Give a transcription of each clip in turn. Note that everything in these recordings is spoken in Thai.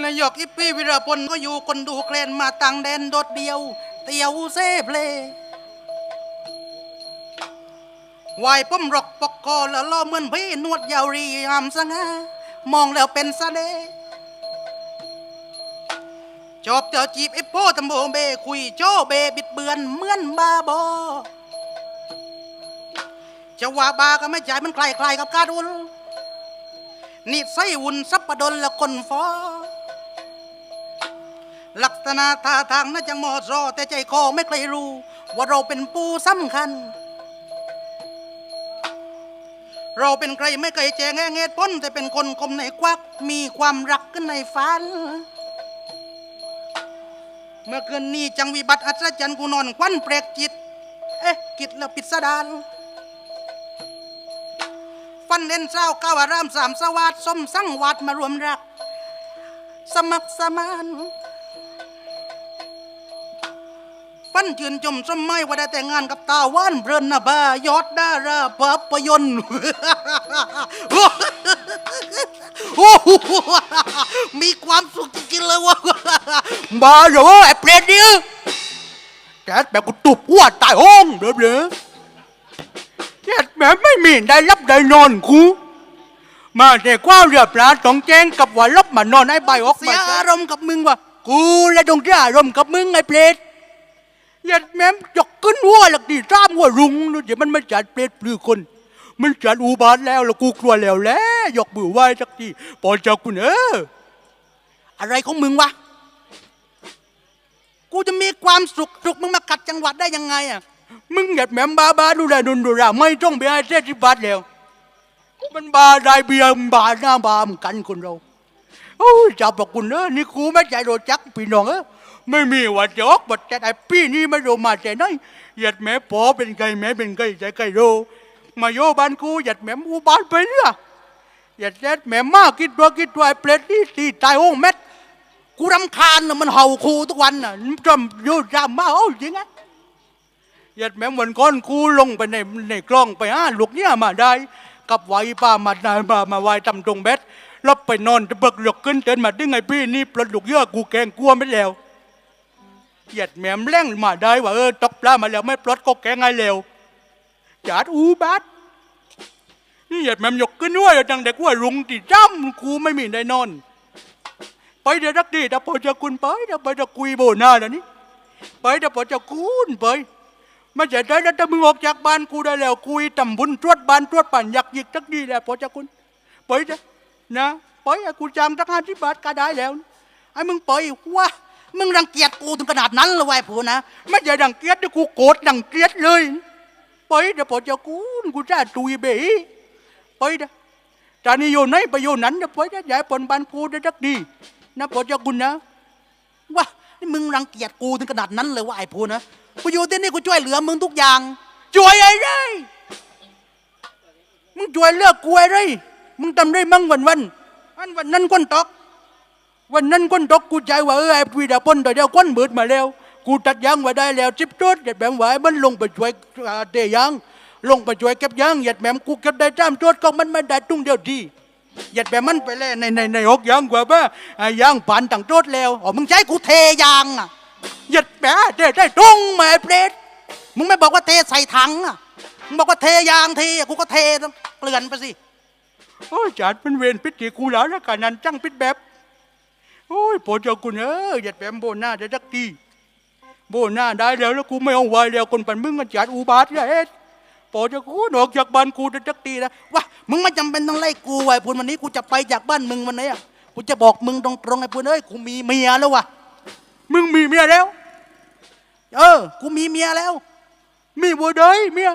และหยอกอีปี้วิรพลก็อยู่คนดูเคลนมาต่างแดนโดดเดียว เตียวเซเพลวายป้อมรอกปกคอแล้วล่อเหมือนพี่นวดยาวรีหามสง่ามองแล้วเป็นสะเดจอบเจ้าจีบไอ้โป้ตำโบเบคุยโจเบบิดเบือนเหมือนบาบอจะว่าบาก็ไม่จ่ายมันคล้ายๆกับการุนนี่ไส้วุ่นสับปะดนและคนฟอ ลักษณะท่าทางน่าจะเหมอดรอ แต่ใจคอไม่เคยรู้ ว่าเราเป็นผู้สำคัญ เราเป็นใครไม่เคยแจงแง่เงตพ้นแต่เป็นคนคมในควักมีความรักขึ้นในฝัน เมื่อคืนนี้จังวิบัติอัศจรรย์กูนอนควันเปรกจิต เอ๊ะกิดแล้วปิดสดานฟันเล่นเศร้าก้าวอารามสามสวัสดสมสังวัดมารวมรัก สมัครสมาน ฟันจืนจมสมัยว่าได้แต่งงานกับตาว่านเบรนนาบายอดดาราภาพยนตร์โอ้โหมีความสุขจริงๆเลยวะบ้าเหรอไอ้เปรตเนี่ยแกแบบกูตุบหัวตายห้องเด้อเด้อแกแบบไม่มีได้รับได้นอนกูมาแต่กว่าเรือปลาต้องแจ้งกับว่าลบมานอนไอ้ใบออกเสียอารมณ์กับมึงวะกูและต้องจะอารมณ์กับมึงไอ้เปรต ยัดแม่มจกขึ้นหัวหลักดีตามหัวรุงเดี๋ยวมันไม่จัดเปรตปลือคน มันจัดอุบาทแล้วแล้วกูกลัวแล้วแหล้ยกมือไหว้สักทีปอเจ้าคุณเอออะไรของมึงวะกูจะมีความสุขสุขมึงมากัดจังหวัดได้ยังไงอะมึงอย่าแหม่มบาบาดูแลนุนดูแลไม่ต้องไปให้เจ็ดสิบาทแล้ว มันบาได้เบียร์มันบาหน้าบามกันคนเราโอ้ยจับบอกคุณเออนี่กูไม่ใจโดนจักพี่น้องเออ ไม่มีว่าจอกบัดแต่ไอ้พี่นี่ไม่รู้มาแต่ไหนหยัดแม่ปอเป็นไงแม่เป็นไงใจไก่โรมาโยบ้านกูหยัดแม่อูบ้านไปเนี่ยหยัดแม่แม่มาคิดว่าคิดว่าไอ้เปรตนี่ตีตายโอ้งเม็ดกูรำคาญน่ะมันเห่าคูทุกวันน่ะจำอยู่จำมาโอ้จริงไงหยัดแม่วันก้อนกูลงไปในในกล้องไปห้าลูกเนี่ยมาได้ กับไว้ป้ามาได้มามาไว้ตำตรงเบ็ดแล้วไปนอนจะเบิกหลกขึ้นเดินมาได้ไงพี่นี่ปลดลูกเยอะกูแกงกลัวไม่แล้ว เหยียดแหมมแรงมาได้ว่าเออตกปลามาแล้วไม่ปลดก็แกงไงแล้วจัดอูบัดนี่เหยียดแหมมยกขึ้นด้วยจังเด็กว่ารุงติจ้ำกูไม่มีได้นอน ไปเดี๋ยวรักดีถ้าพอจะคุณไปถ้าไปจะคุยโบนาแล้วนี่ไปถ้าพอจะคุณไปม่ใช่ได้แล้วถ้ามึงออกจากบ้านกูได้แล้วคุยตำบุญตรวจบ้านตรวจป่านอยากยิกทักดีแล้วพอจะคุณไปจะนะไปอะกูจำทักห้าสิบบาทก็ได้แล้วไอ้มึงไปวะ มึงรังเกียจกูถึงขนาดนั้นเลยวะไอ้ผัวนะไม่ใช่ดังเกียดเดี๋ยวกูโกรธดังเกียดเลยไปเดี๋ยวพอจะคุณกูจะตุยเบ๋ไปเดี๋ยวจานี่โยนไหนไปโยนนั้นเดี๋ยวไปเดี๋ยวย้ายปนบ้านกูได้ทักดีนะพอจะคุณนะวะนี่มึงรังเกียจกูถึงขนาดนั้นเลยวะไอ้ผัวนะกูอยู่ที่นี่กูช่วยเหลือมึงทุกอย่างช่วยไอ้ไรมึงช่วยเลือกกูไอ้ไรมึงทำได้มั่งวันวันอันวันนั้นก้นตก วันนั้นก้นตกกูใจว่าเออไอ้ปีดาปนแต่เดียวก้นเบิดมาแล้ว กูตัดยางไว้ได้แล้วจิบจุดหยัดแหมไว้มันลงไปช่วยเตะยางลงไปช่วยเก็บยางหยัดแหมกูเก็บได้จ้ามจุดก็มันไม่ได้ตุ้งเดียวทีหยัดแหมมันไปแล้วในในในหกยางกว่าบ้ายางผ่านต่างจุดแล้วอ๋อมึงใช้กูเทยางอะหยัดแหมได้ได้ตุ้งแหม่เปรตมึงไม่บอกว่าเทใส่ถังอะมึงบอกว่าเทยางเทกูก็เทเปลือนไปสิโอ้ยจัดเป็นเวรพิธีกูแล้วแล้วกันนั้นจังพิดแบบ โอ้ยพอเจ้าคุณเอออย่าแปมโบหน้าจะจักทีโบหน้าได้แล้วแล้วกูไม่เอาไว้แล้วคนปันมึงกันจัดอุบาทอย่าเอ็ดพอจ้าคุณออกจากบ้านกูจะจักทีนะวะมึงไม่จำเป็นต้องไล่กูไอ้พูนวันนี้กูจะไปจากบ้านมึงวันไหนอะกูจะบอกมึงตรงๆไอ้พูนเอ้ยกูมีเมียแล้ววะมึงมีเมียแล้ว เออ กูมีเมียแล้ว มีบัวได้เมีย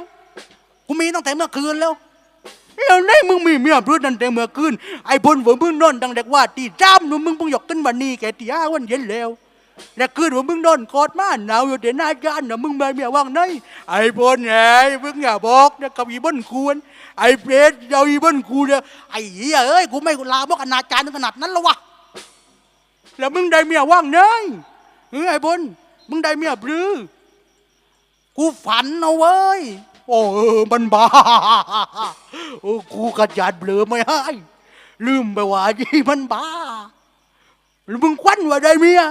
กูมีตั้งแต่เมื่อคืนแล้ว เอ้าไหนมึงมีเมียเพื่อนนั่นแต่เมื่อคืนไอ้พลว่ามึงนอนดังเด็กว่าตีจ้ามหนูมึงเพิ่งหยกกันวันนี้แกตีห้าวันเย็นแล้วแล้วคืนว่ามึงนอนกอดมานหนาวอยู่แต่หน้าจานนะมึงมาเมียว่างไหนไอ้พลไงมึงอย่าบอกนะกับอีบนควรไอ้เปรตเอาอีบนคูเนี่ยไอ้เหี้ยเอ้ยกูไม่ลาบอกอนาจารถึงขนาดนั้นแล้ววะแล้วมึงได้เมียว่างไหนเออไอ้พลมึงได้เมียปรือกูฝันเอาเว้ย โอ้เออมันบ้าโอ้กูกระจัดเบลอไม่ให้ลืมไปว่าที่มันบ้าหรือมึงควันว่าได้เมีย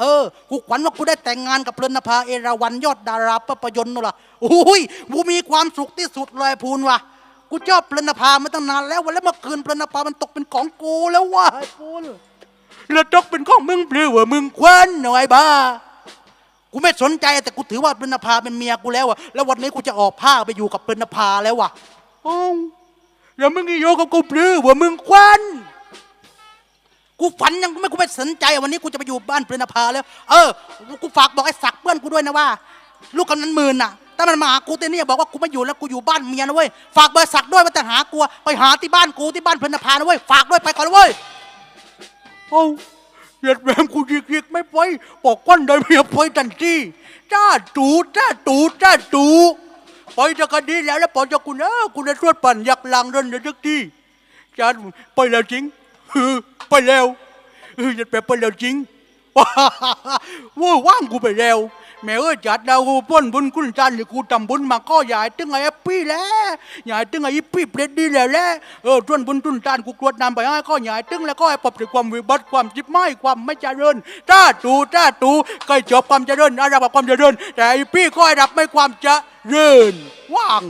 เออ กูขวัญว่ากูได้แต่งงานกับเพลินนภาเอราวันยอดดาราภาพยนตร์นู่นล่ะโอ้ยกูมีความสุขที่สุดเลยพูนว่ะกูชอบเพลินนภามาตั้งนานแล้ววันแล้วเมื่อคืนเพลินนภามันตกเป็นของกูแล้วว่ะไอ้พูนแล้วตกเป็นของมึงเปลือว่ามึงคควันหน่อยบ้า กูไม่สนใจแต่กูถือว่าเพลินนภาเป็นเมียกูแล้วอะแล้ววันนี้กูจะออกผ้าไปอยู่กับเพลินนภาแล้วว่ะเอ้าแล้วมึงอีโยกับกูเปลือว่ามึงควันกูฝันยังไม่กูไม่สนใจวันนี้กูจะไปอยู่บ้านเพลินนภาแล้ว เออกูฝากบอกไอ้ศักดิ์เพื่อนกูด้วยนะว่า ลูกกำนันหมื่นน่ะถ้ามันมาหากูเต้เนี่ยบอกว่ากูไม่อยู่แล้วกูอยู่บ้านเมียนะเว้ยฝากเบอร์ศักดิ์ด้วยว่าแต่หากูอะไปหาที่บ้านกูที่บ้านเพลินนภานะเว้ยฝากด้วยไปก่อนนะเว้ยเอ้า เหยียดแหวมกูยิกยิกไม่ไปบอกควันได้เมียไปทันทีจ้าตูจ้าตูจ้าตูไปจากันดีแล้วแล้วพอจากูนะกูจะตรวจปั่นยักลังเดินเดี๋ยวสักที่จ้าไปแล้วจริงเออไปแล้วเหยียดแม่ไปแล้วจริงว้าว่างกูไปแล้ว แม่เอ้ยจัดดาวกูพ้นบุญคุณจันหรือกูทำบุญมาก็ใหญ่ตึงไอ้ปี้แล้วใหญ่ตึงไอ้ปี้เปรตดีแล้วแหละเออส่วนบุญทุนจันกูกรวดนำไปให้ก็ใหญ่ตึงแล้วก็ให้ปรับด้วยความวิบัติความจิบไม่ความไม่เจริญจ้าตูจ้าตูใกล้จบความเจริญอารับบความเจริญ แต่ไอ้ปี้ก็ให้รับไม่ความเจริญว่าง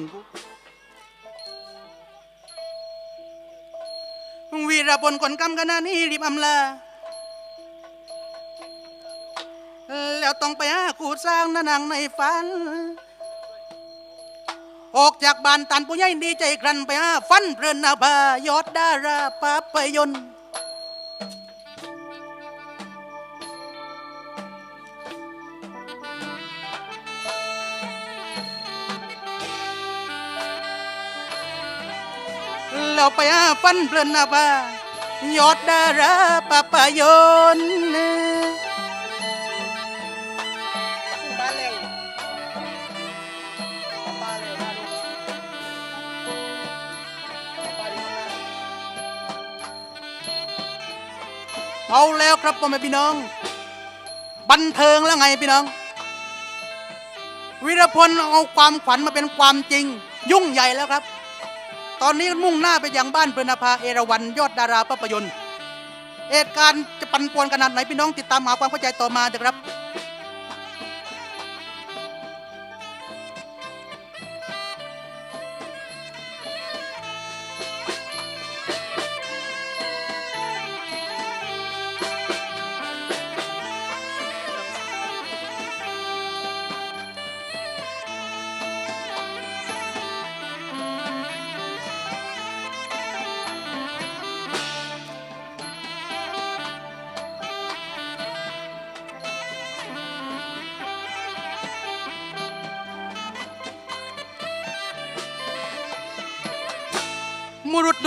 วีรพลคนกำกันนานี้รีบอำลา ต้องไปหาคู่สร้างนานางในฝัน ออกจากบ้านตันผู้ใหญ่ดีใจครันไปหาฟันเพลินนาภายอดดาราปาปยนตร์แล้วไปหาฟันเพลินนาภายอดดาราปาปยน เอาแล้วครับพ่อแม่พี่น้อง บันเทิงแล้วไงพี่น้อง วิรพลเอาความฝันมาเป็นความจริง ยุ่งใหญ่แล้วครับ ตอนนี้มุ่งหน้าไปยังบ้านเพลินภาเอราวันยอดดาราภาพยนตร์เหตุการณ์จะปั่นป่วนขนาดไหนพี่น้องติดตามหาความเข้าใจต่อมาเถอะครับ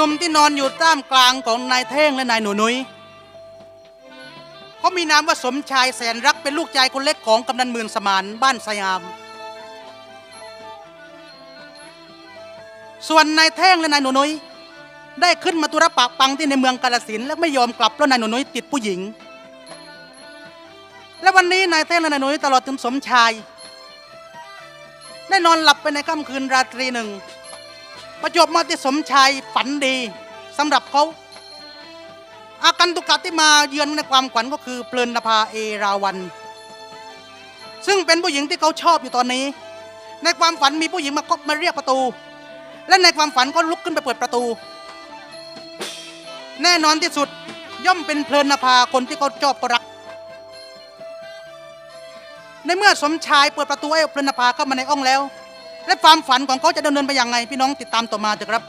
หนุ่มที่นอนอยู่ท่ามกลางของนายเท่งและนายหนูนุยเขามีนามว่าสมชายแสนรักเป็นลูกชายคนเล็กของกำนันหมื่นสมานบ้านสยาม ส่วนนายแท่งและนายหนูนุยได้ขึ้นมาตุรปากปังที่ในเมืองกาลสินและไม่ยอมกลับเพราะนายหนูนุ้ยติดผู้หญิง และวันนี้นายแท่งและนายหนูนุยตลอดถึงสมชายได้นอนหลับไปในค่ำคืนราตรีหนึ่ง ประจวบมาที่สมชายฝันดีสำหรับเขาอาการตุกะที่มาเยือนในความฝันก็คือเพลินนภาเอราวัน ซึ่งเป็นผู้หญิงที่เขาชอบอยู่ตอนนี้ ในความฝันมีผู้หญิงมาเคาะมาเรียกประตู และในความฝันก็ลุกขึ้นไปเปิดประตู แน่นอนที่สุดย่อมเป็นเพลินนภาคนที่เขาชอบรัก ในเมื่อสมชายเปิดประตูให้เพลินนภาเข้ามาในห้องแล้ว และความฝันของเขาจะดำเนินไปอย่างไงพี่น้องติดตามต่อมาเถอะครับ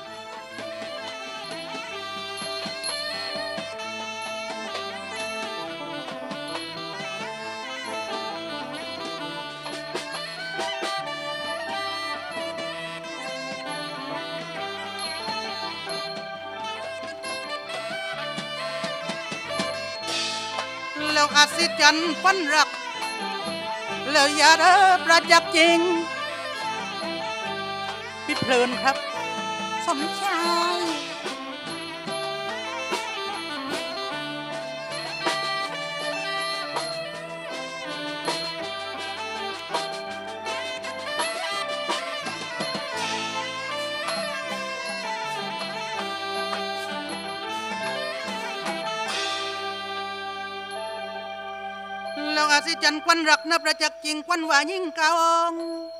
แล้วอาศิจันทร์ฝันรัก แล้วยาเด้อประจักษ์จริง ลินครับ สมชายแล้วอาศิจันทร์ควันรักนับประจักษ์จริงควันว่ายิ่งกองกาอง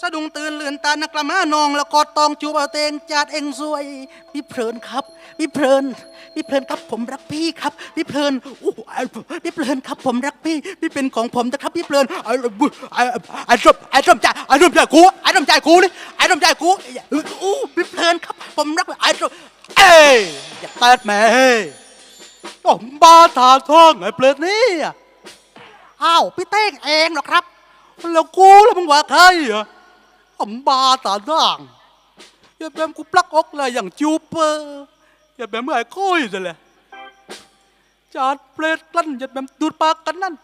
สะดุ้งตื่นเลือนตานักละมานองแล้วกอดตองจูบเอาเตงจาดเองสวยพี่เพลินครับพี่เพลินพี่เพลินครับผมรักพี่ครับพี่เพลินอู้ไอ้พี่เพลินครับผมรักพี่พี่เป็นของผมนะครับพี่เพลินไอ้ไอ้ไอ้ชมไอ้ชมใจไอ้ชมใจกูไอ้ชมใจกูนี่ไอ้ชมใจกูอู้พี่เพลินครับผมรักไอ้ชมเอ้ยอย่าติดแม่ผมบ้าทาท่องไอ้เพลินนี่อ้าวพี่เต้งเองเหรอครับแล้วกูแล้วมึงว่าใครอะ ผมบาตาด่างอย่าแบบกูปลักอกเลยอย่างจูเปอร์อย่าแบบเมื่อไอ้คุยสิเลยจาดเปรตกันอย่าแบบดูดปากกันนั่น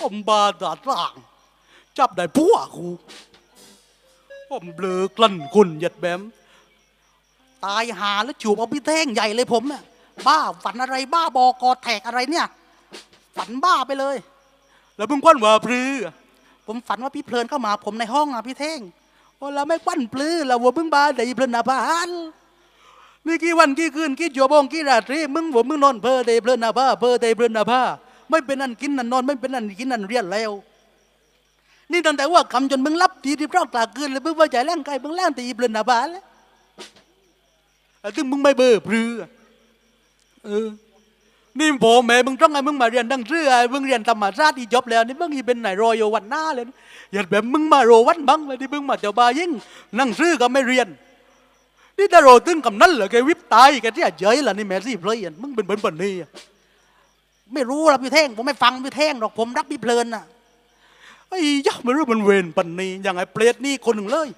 ผมบาตาด่างจับได้ผัวกูผมเบลอกลั่นคุณหยัดแบมตายหาแล้วจูบเอาพี่เท่งใหญ่เลยผมเน่ะบ้าฝันอะไรบ้าบอกอแทกอะไรเนี่ย ฝันบ้าไปเลย แล้วมึงควันว่าพรือ ผมฝันว่าพี่เพลินเข้ามา ผมในห้องอะพี่เท่งโอ้เราไม่ควันปลื้อเราวัวมึงบาได้เพลินอาพานนี่กี่วันกี่คืนกี่ชั่วโมงกี่ราตรีมึงวัวมึงนอนเพอได้เพลินอาภาเพอได้เพลินอาภาไม่เป็นอันกินอันนอน ไม่เป็นอันกินอันเรียนแล้ว นี่ตั้งแต่ว่าคำจนมึงรับทีที่เพรากลากคืนเลยมึงว่าใจแรงกายมึงแรงตีเพลินอาภาแล้วถึงมึงไม่เบอร์พรือเออ นี่พ่อแม่มึงต้องไงมึงมาเรียนดังเสื้อไอ้มึงเรียนธรรมศาตร์อีจบแล้วนี่มึงอีเป็นไหนรอยวันหน้าเลยอย่าแบบมึงมาโรวันบังเลยที่มึงมาเจ้าบายิ่งนั่งซื้อก็ไม่เรียน นี่ถ้าโรตึงกับนั้นเหรอแกวิบตายแกที่เจยล่ะนี่แม่ซี่เพลยนมึงเป็นเป็นแบบนี้ไม่รู้ละพี่เท่งผมไม่ฟังพี่เท่งหรอกผมรักพี่เพลินน่ะไอ้ยักษ์ไม่รู้มันเวรปันนี้อย่างไอ้เปรตนี่คนหนึ่งเลย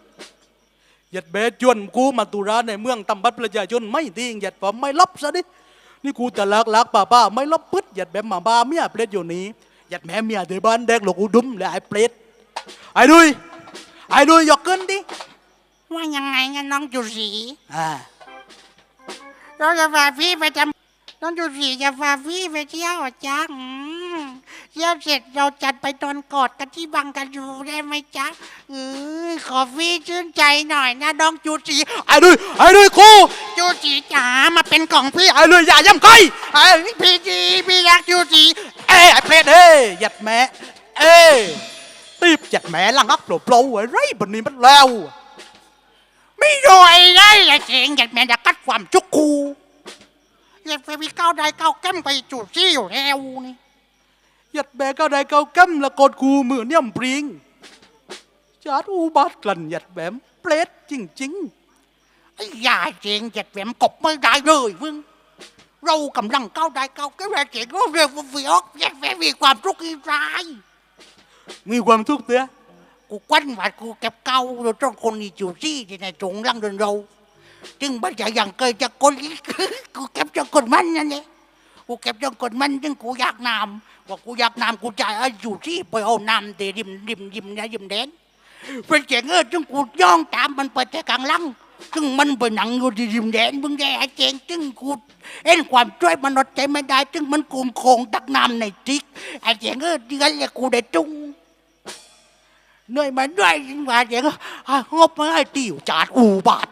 หยัดแบสจวนกูมาตุราในเมืองตำบัดประชาชนไม่ทิ้งหยัดผมไม่ลบซะดิ นี่กูจะลักลักป้าป้าไม่ลบปึ๊ดหยัดแบบหมาบ้าเมียเปรตอยู่นี้หยัดแม่เมียเดบ้านแดกหลกกูดุมเลยไอ้เปรตไอ้ดุยไอ้ดุยยกขึ้นดิว่ายังไงงั้นน้องจุสีอ่าเราจะพาพี่ไปทำน้องจุสีจะพาพี่ไปเที่ยวจ้าอืม เที่ยวเสร็จเราจัดไปตอนกอดกันที่บังกะดูได้ไหมจ๊ะเออขอพี่ชื่นใจหน่อยนะน้องจุสีไอ้ดุยไอ้ดุยกูจุสีจ๋ามาเป็นของพี่ไอ้ดุยอย่าย่ำใครไอ้พี่จีพี่รักจุสีเอ้ยไอ้เปรตเอ้ยหยัดแม่เอ้ยตีบหยัดแม่ลังอักโปรโปรไอ้ไรบันนี้มันแล้ว ไม่รวยได้ละเจงอยากแม่อยากกัดความจุกกูอยากไปพี่ก้าวได้ก้าวแก้มไปจุสีอยู่แล้วนี่ห ยัดแม่ก็ได้เกากัมละกดกูมือเนี่ยมปริงจาดอูบาดกลั่นหยัดแบมเปรตจริงๆไอ้ยาเจงจัดแหวมกบไม่ได้เลยมึงเรากำลังก้าวได้ก้าวแก้วเจงก็เรียกว่าวิออกแยกแฝงมีความทุกข์อีรายมีความทุกข์เตี้ยกูควันหวาดกูเก็บเก่าเราต้องคนอีจูซี่ที่ในตรงลังเดินเราจึงบัญญัติอย่างเกิดจากคนอีกกูเก็บจากคนมันนั่นเอง กูเก็บจากคนมันจึงกูอยากนำว่ากูอยากนำกูจ่ายไอ้จูซี่ไปเอานำเดริมริมริมเนะริมแดนเป็นเจงเออจึงกูย่องตามมันไปแต่กลางลังซึ่งมันไปหนังอยู่ที่ริมแดนมึงแย่ไอ้เจงจึงกูเอ็นความช่วยมันอดใจไม่ได้จึงมันกลุ่มโคงตักน้ำในทิกไอ้เจงเออเดือนเลยกูได้จุงเหนื่อยมาด้วยจึงว่าเจงอะงบมาให้ติวจาดอูบาท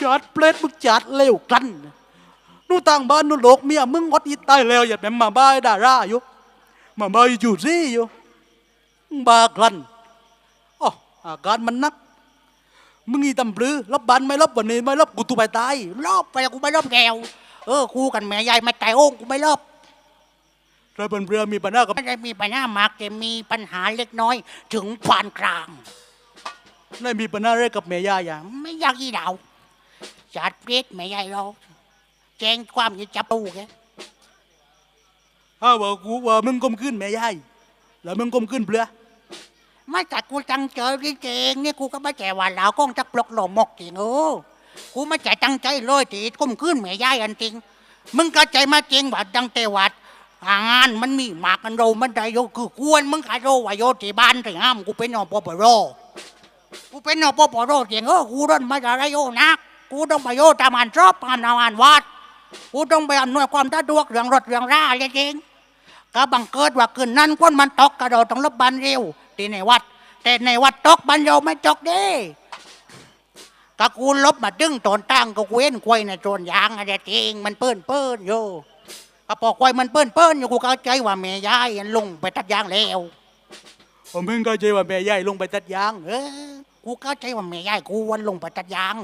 จัดเปรตมึงจัดเร็วกลั้น นู่นต่างบ้านนู่นโลกเมียมึงอดอีตายแล้วอย่าแม่มาบ้าไอ้ดาราอยู่มาบ้าอยู่ซี่อยู่มึงบ้ากลั้นอ๋ออาการมันนัก มึงอีตำปลือรับบันไม่รับวันนี้ไม่รับกูตูไปตายรอบไปกูไม่รอบแกวเออกูกันแม่ยายมาใจโอ่งกูไม่รอบถ้าเป็นเรือมีปัญหากับไม่ได้มีปัญหามากแต่มีปัญหาเล็กน้อย ถึงปานกลางไม่มีปัญหาอะไรกับแม่ย่าอย่างไม่อยากอีดาวจัดเพชรแม่ยายเรา แจ้งความอยิ่าจับตูแกถ้าว่ากูว่ามึงกลมขึ้นแม่ย่ายแล้วมึงกลมขึ้นเปลือไม่แต่กูตั้งใจจริงๆเนี่ยกูก็ไม่แก่ว่าเราก้องจักปลอกหล่อหมกจริงเออกูไม่ใจตั้งใจเลยตีก้มขึ้นแม่ยายอันจริง มึงก็ใจมาจริงว่าดังเตวัดงานมันมีหมากกันโรมันได้โยคือกวนมึงขายโรว่าโยที่บ้านที่ห้ามกูเป็นอปปโรกูเป็นอปปโรเสียงเออกูร่นมาจากไรโยนักกูต้องไปโยตามอันชอบตามนาวานวัด กูต้องไปอำนวยความสะดวกเรื่องรถเรื่องราจริงๆก็บังเกิดว่าคืนนั้นคนมันตกกระโดดต้องรบบันเร็วที่ในวัด แต่ในวัดตกบันเร็วไม่ตกเด้ก็กูลบมาดึงตนตั้งก็กูเห็นควายในโจนยางอะไรจริงมันเปิ้นเปิ้นโยก็พอควายมันเปิ้นเปิ้นอยู่กูเข้าใจว่าแม่ยายอันลงไปตัดยางแล้วผมเพิ่งเข้าใจว่าแม่ยายลงไปตัดยางเออกูเข้าใจว่าแม่ยายกูวันลงไปตัดยาง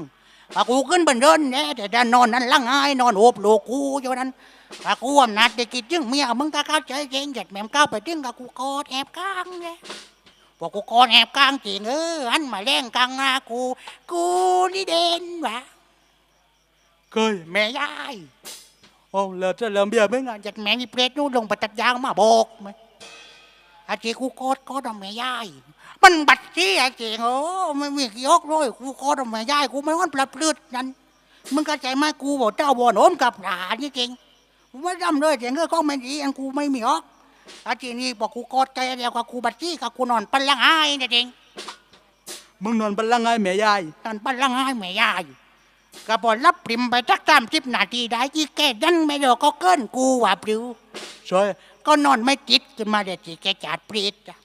พอกูขึ้นบนเดินแน่แต่ด้านนอนนั้นละง่ายนอนโอบโลกกูอยู่นั้นพอกูอำนาจได้กินจึงเมียมึงก็เข้าใจเองหยัดแม่มก้าวไปจึงกับกูกอดแอบกลางเลยพอกูกอดแอบกลางจริงเอออันมาแรงกลางหน้ากู กูนี่เด่นวะเคยแม่ยายโอ้เลิศจะเริ่มเบี้ยมึงหยัดแม่มีเปรตนู่นลงไปตัดยางมาบอกไหม อาจีกูกอดกอดเอาแม่ยายมันบัดจี้ไอ้เจงโอ้ไม่มีกี่ยกเลยกูกอดเอาแม่ยายกูไม่วันปลับเลือดนั้นมึงเข้าใจไหมกูบอกเจ้าบ่อนโอมกับหลานนี่จริงกูไม่ดำเลยเจงก็ไม่ดีอันกูไม่มีฮอกอาจีนี่บอกกูกอดใจเดียวกับกูบัดจี้กับกูนอนปันลังไห้นี่จริงมึงนอนบัลลังก์ไงแม่ยายนอนปันลังไห้แม่ยายก็บอกรับปริมไปจักตามสิบนาทีได้ที่แกดันไม่ดอกก็เกินกูว่าปลิวช่วย ก็นอนไม่ติดขึ้นมาเด็ดที่แกจัดปรีดจ้ะ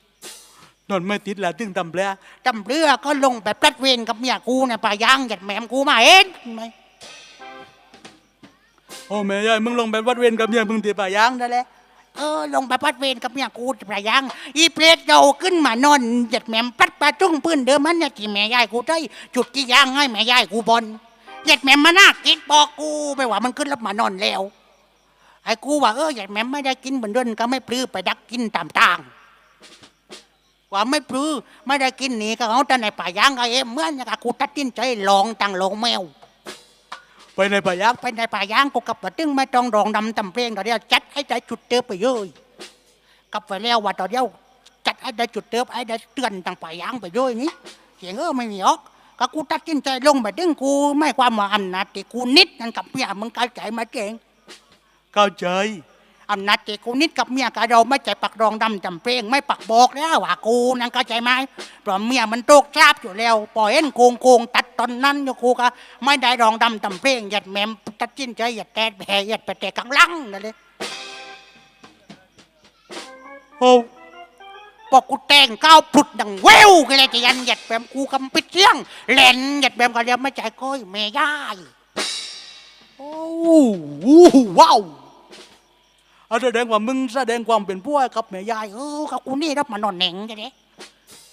นอนไม่ติดแล้วตึงตำแปลตำเรือก็ลงไปปลัดเวรกับเมียกูในป่ายางหยัดแหมมกูมาเองไหมโอ้แม่ยายมึงลงไปวัดเวรกับเมียมึงตีป่ายางได้แล้วเออลงไปปลัดเวรกับเมียกูในป่ายางอีเปรตเราขึ้นมานอนหยัดแหมมปลัดปลาจุ้งปืนเดิมมันเนี่ยที่แม่ยายกูได้จุดที่ยางให้แม่ยายกูบอลหยัดแหมมมาน่ากินบอกกูไปว่ามันขึ้นแล้วมานอนแล้ว ไอ้กูว่าเออหยัดแหมมไม่ได้กินเหมือนเดินก็ไม่ปลื้อไปดักกินตามทางว่าไม่ปลื้อไม่ได้กินหนีก็เอาแต่ในป่ายางก็เอ็มเหมื่อนกับกูตัดสินใจลองตั้งลงแมวไปในป่ายางไปในป่ายางกูกลับมาตึงไม่ต้องรองดำตำเพลงตอนเดียวจัดให้ได้จุดเติบไปเลยกลับไปแล้วว่าตอนเดียวจัดให้ได้จุดเติบให้ได้เตือนต่างป่ายางไปเลยนี่เสียงเออไม่มีออกก็กูตัดสินใจลงไปตึงกูไม่ความว่าอำนาจที่กูนิดนั่นกับเมียมึงเข้าใจมาเก่ง เข้าใจอำนาจที่กูนิดกับเมียกับเราไม่ใจปักรองดำจำเพลงไม่ปักบอกแล้วว่ากูนั่นเข้าใจไหมเพราะเมียมันโตกชาบอยู่แล้วปล่อยเห็นโกงโกงตัดตอนนั้นอยู่กูก็ไม่ได้รองดำจำเพลงหยัดแหมมตัดสินใจหยัดแตดแผลหยัดไปแต่กลางหลังนั่นเลยโอ้พอกูแต่งก้าวผุดดังเววก็เลยจะยันหยัดแบมกูกำปิดเสียงแหลนหยัดแบมก็เรียกไม่ใจก้อยแม่ย่ายโอ้วู้ว้าวเอา แสดงว่ามึงแสดงความเป็นผู้ให้กับแม่ยายยายเออกับกูนี่รับมานอนแหน่งจะเด้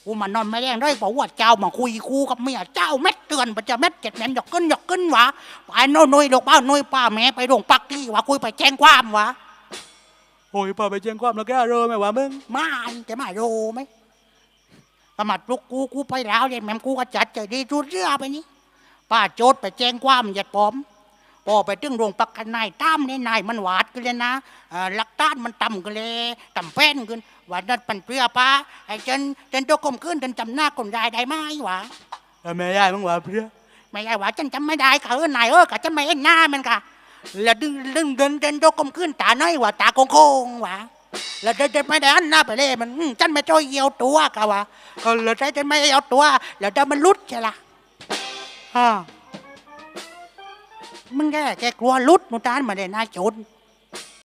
กูมานอนไม่แรงได้บอกว่าเจ้ามาคุยกูกับเมียเจ้าเม็ดเตือนประจะเม็ดเจ็ดแหนหยอกขึ้นหยอกขึ้นวะไปโน่นนุยลูกป้านุยป้าแม่ไปโรงปักที่วะคุยไปแจ้งความวะโอ้ยป้าไปแจ้งความแล้วแกเรอไหมวะมึงมาจะมาโรไหมสมัดลูกกูกูไปแล้วเนี่ยแม่มกูก็จัดใจดีทุเรือไปนี่ป้าโจทย์ไปแจ้งความหยัดปลอม พอไปถึงโรงพักกันนายตามเนี่ยนายมันหวาดกันเลยนะเอ่อหลักต้านมันต่ำกันเลยต่ำแป้นขึ้นว่านั่นปันเปลือป้าไอ้เจนเจนตัวกลมขึ้นจนจำหน้าคนได้ได้ไหมวะแล้วแม่ยายมึงว่าเพื่อไม่ใช่ว่าฉันจำไม่ได้ค่ะเออนายเออกะฉันไม่เห็นหน้ามันค่ะแล้วดึงดึงเดินเดินตัวกลมขึ้นตาน้อยว่าตาโค้งๆวะแล้วเดินเดินไม่ได้หันหน้าไปเลยมันอื้อฉันไม่ช่วยเยียวตัวกะวะก็แล้วฉันไม่เอาตัวแล้วเดินมันลุดใช่ละฮ่า มึงแกแกกลัวลุดนุตานมาได้นาโจร